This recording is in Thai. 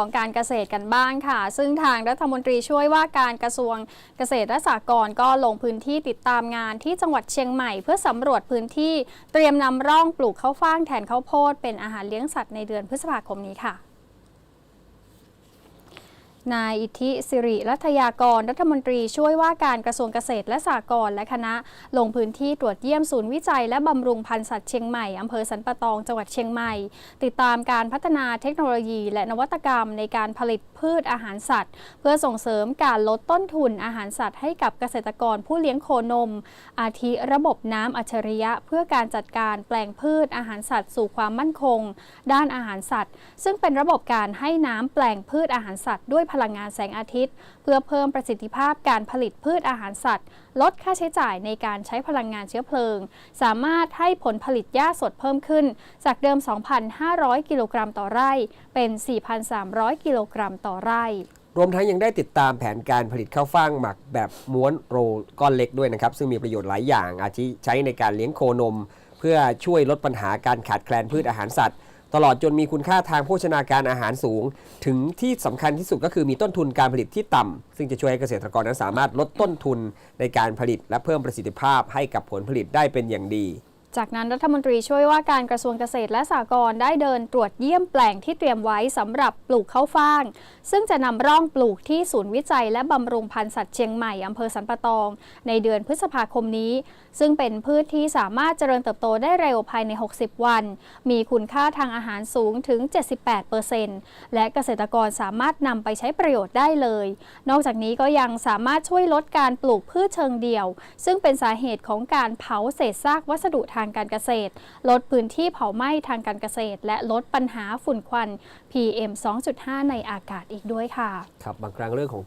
ของการเกษตรกันบ้างค่ะ ซึ่งทางรัฐมนตรีช่วยว่าการกระทรวงเกษตรและสหกรณ์ก็ลงพื้นที่ติดตามงานที่จังหวัดเชียงใหม่ เพื่อสำรวจพื้นที่เตรียมนำร่องปลูกข้าวฟ่างแทนข้าวโพดเป็นอาหารเลี้ยงสัตว์ในเดือนพฤษภาคมนี้ค่ะ นายอิทธิสิริรัตยากร รัฐมนตรีช่วยว่าการกระทรวงเกษตรและสหกรณ์และคณะ ลงพื้นที่ตรวจเยี่ยมศูนย์วิจัยและบำรุงพันธุ์สัตว์เชียงใหม่อำเภอสันปะตองจังหวัดเชียงใหม่ ติดตามการพัฒนาเทคโนโลยี และนวัตกรรมในการผลิตพืชอาหารสัตว์ เพื่อส่งเสริมการลดต้นทุนอาหารสัตว์ให้กับเกษตรกรผู้เลี้ยงโคนม อาทิระบบน้ำอัจฉริยะ เพื่อการจัดการแปลงพืชอาหารสัตว์สู่ความมั่นคง ด้านอาหารสัตว์ ซึ่งเป็นระบบการให้น้ำแปลงพืชอาหารสัตว์ด้วยพลังงานแสงอาทิตย์ เพื่อเพิ่มประสิทธิภาพการผลิตพืชอาหารสัตว์ ลดค่าใช้จ่ายในการใช้พลังงานเชื้อเพลิง สามารถให้ผลผลิตหญ้าสดเพิ่มขึ้น จากเดิม 2,500 กิโลกรัมต่อไร่ เป็น 4,300 กิโลกรัมต่อไร่รวมทั้งยังได้ติดตามแผนการผลิตข้าวฟ่างหมักแบบม้วนโรลก้อนเล็กด้วยนะครับ ซึ่งมีประโยชน์หลายอย่าง อาทิใช้ในการเลี้ยงโคนม เพื่อช่วยลดปัญหาการขาดแคลนพืชอาหารสัตว์ ตลอดจนมีคุณค่าทางโภชนาการอาหารสูง ถึงที่สำคัญที่สุดก็คือมีต้นทุนการผลิตที่ต่ำซึ่งจะช่วยให้เกษตรกรนั้นสามารถลดต้นทุนในการผลิตและเพิ่มประสิทธิภาพให้กับผลผลิตได้เป็นอย่างดี จากนั้นรัฐมนตรีช่วยว่าการกระทรวงเกษตรและสหกรณ์ได้เดินตรวจเยี่ยมแปลงที่เตรียมไว้สำหรับปลูกข้าวฟ่าง ซึ่งจะนำร่องปลูกที่ศูนย์วิจัยและบำรุงพันธุ์สัตว์เชียงใหม่อำเภอสันปะตอง ในเดือนพฤษภาคมนี้ ซึ่งเป็นพืชที่สามารถเจริญเติบโตได้เร็วภายใน 60 วัน มีคุณค่าทางอาหารสูงถึง 78%และเกษตรกรสามารถนำไปใช้ประโยชน์ได้เลย นอกจากนี้ก็ยังสามารถช่วยลดการปลูกพืชเชิงเดี่ยว ซึ่งเป็นสาเหตุของการเผาเศษซากวัสดุทางการเกษตร ลดพื้นที่เผาไหม้ทางการเกษตร และลดปัญหาฝุ่นควัน PM 2.5 ในอากาศอีกด้วยค่ะ ครับบางครั้งเรื่องของ